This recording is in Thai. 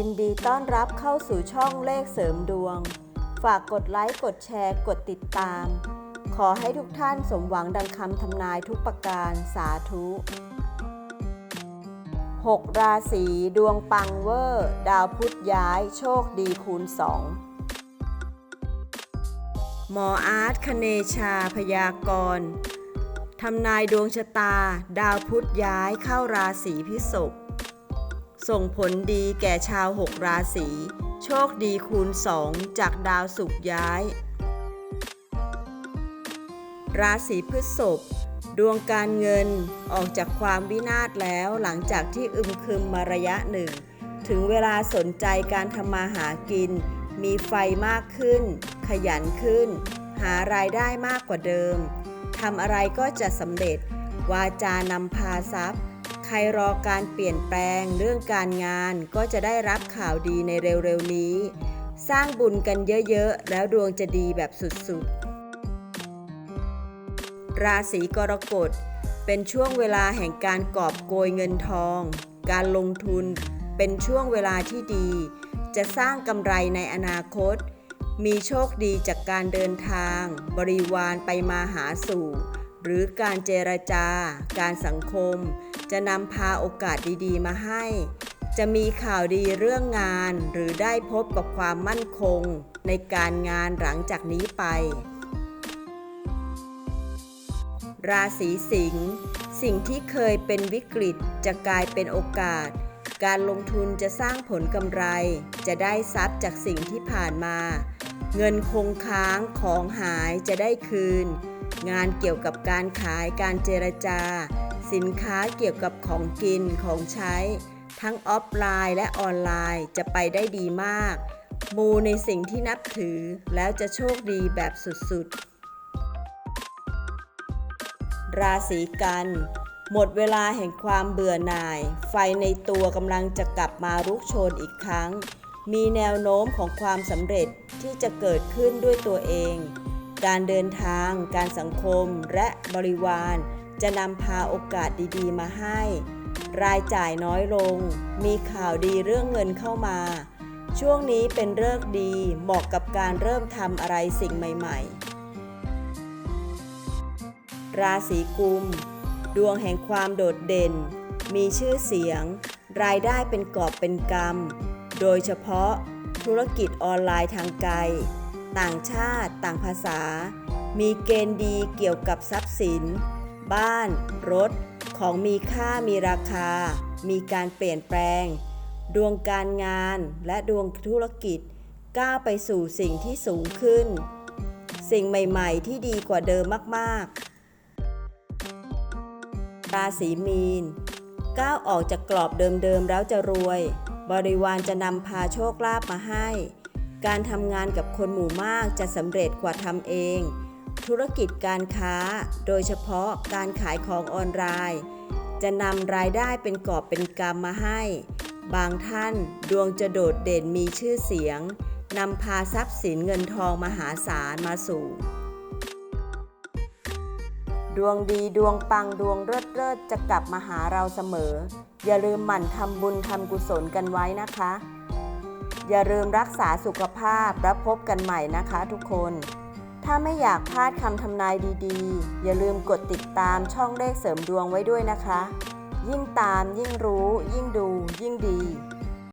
ยินดีต้อนรับเข้าสู่ช่องเลขเสริมดวง ฝากกดไลค์ กดแชร์ กดติดตาม ขอให้ทุกท่านสมหวังดังคำทำนายทุกประการสาธุ 6 ราศีดวงปังเวอร์ ดาวพุธย้าย โชคดีคูณ 2 หมออาร์ตคเนชาพยากรณ์ทำนายดวงชะตา ดาวพุธย้ายเข้าราศีพิษก ส่งผลดีแก่ชาว6ราศี โชคดีคูณ 2 จากดาวศุกย้าย ราศีพฤษภดวงการเงินออกจากความวินาศแล้วหลังจากที่อึมครึมมาระยะหนึ่ง ถึงเวลาสนใจการทำมาหากิน มีไฟมากขึ้น ขยันขึ้น หารายได้มากกว่าเดิมทำอะไรก็จะสำเร็จ วาจานำพาทรัพย์ ใครรอการเปลี่ยนแปลงเรื่องการงานก็จะได้รับข่าวดีในเร็วๆนี้ สร้างบุญกันเยอะๆ แล้วดวงจะดีแบบสุดๆ ราศีกรกฎ เป็นช่วงเวลาแห่งการกอบโกยเงินทอง การลงทุน เป็นช่วงเวลาที่ดี จะสร้างกำไรในอนาคต มีโชคดีจากการเดินทาง บริวารไปมาหาสู่ หรือการเจรจาการสังคม จะนำพาโอกาสดีๆ มาให้ จะมีข่าวดีเรื่องงาน หรือได้พบกับความมั่นคง ในการงานหลังจากนี้ไป ราศีสิงห์สิ่งที่เคยเป็นวิกฤตจะกลายเป็นโอกาส การลงทุนจะสร้างผลกำไร จะได้ทรัพย์จากสิ่งที่ผ่านมา เงินคงค้างของหายจะได้คืน งานเกี่ยวกับการขายการเจรจา สินค้าเกี่ยวกับของกินของใช้ ทั้งออฟไลน์และออนไลน์จะไปได้ดีมาก มูในสิ่งที่นับถือแล้วจะโชคดีแบบสุดๆ ราศีกัน หมดเวลาแห่งความเบื่อหน่าย ไฟในตัวกำลังจะกลับมารุกโชนอีกครั้ง มีแนวโน้มของความสำเร็จที่จะเกิดขึ้นด้วยตัวเอง การเดินทาง การสังคม และบริวาร จะนำพาโอกาสดีๆ มาให้ รายจ่ายน้อยลง มีข่าวดีเรื่องเงินเข้ามา ช่วงนี้เป็นเลิกดี เหมาะกับการเริ่มทำอะไรสิ่งใหม่ ๆ ราศีกุม ดวงแห่งความโดดเด่น มีชื่อเสียง รายได้เป็นกอบเป็นกำโดยเฉพาะธุรกิจออนไลน์ทางไกล ต่างชาติต่างภาษา มีเกณฑ์ดีเกี่ยวกับทรัพย์สิน บ้าน รถ ของมีค่ามีราคา มีการเปลี่ยนแปลง ดวงการงานและดวงธุรกิจก้าวไปสู่สิ่งที่สูงขึ้น สิ่งใหม่ๆที่ดีกว่าเดิมมาก ๆ ราศีมีนก้าวออกจากกรอบเดิมๆแล้วจะรวย บริวารจะนำพาโชคลาภมาให้ การทำงานกับคนหมู่มากจะสำเร็จกว่าทำเอง ธุรกิจการค้า โดยเฉพาะการขายของออนไลน์ จะนำรายได้เป็นกอบเป็นกำมาให้ บางท่านดวงจะโดดเด่นมีชื่อเสียงนำพาทรัพย์สินเงินทองมหาศาลมาสู่ ดวงดีดวงปังดวงเลิศเลิศจะกลับมาหาเราเสมอ อย่าลืมหมั่นทำบุญทำกุศลกันไว้นะคะ อย่าลืมรักษาสุขภาพแล้วพบกันใหม่นะคะทุกคน ถ้าไม่อยากพลาดคำทำนายดีๆ อย่าลืมกดติดตามช่องเลขเสริมดวงไว้ด้วยนะคะ ยิ่งตามยิ่งรู้ ยิ่งดู ยิ่งดี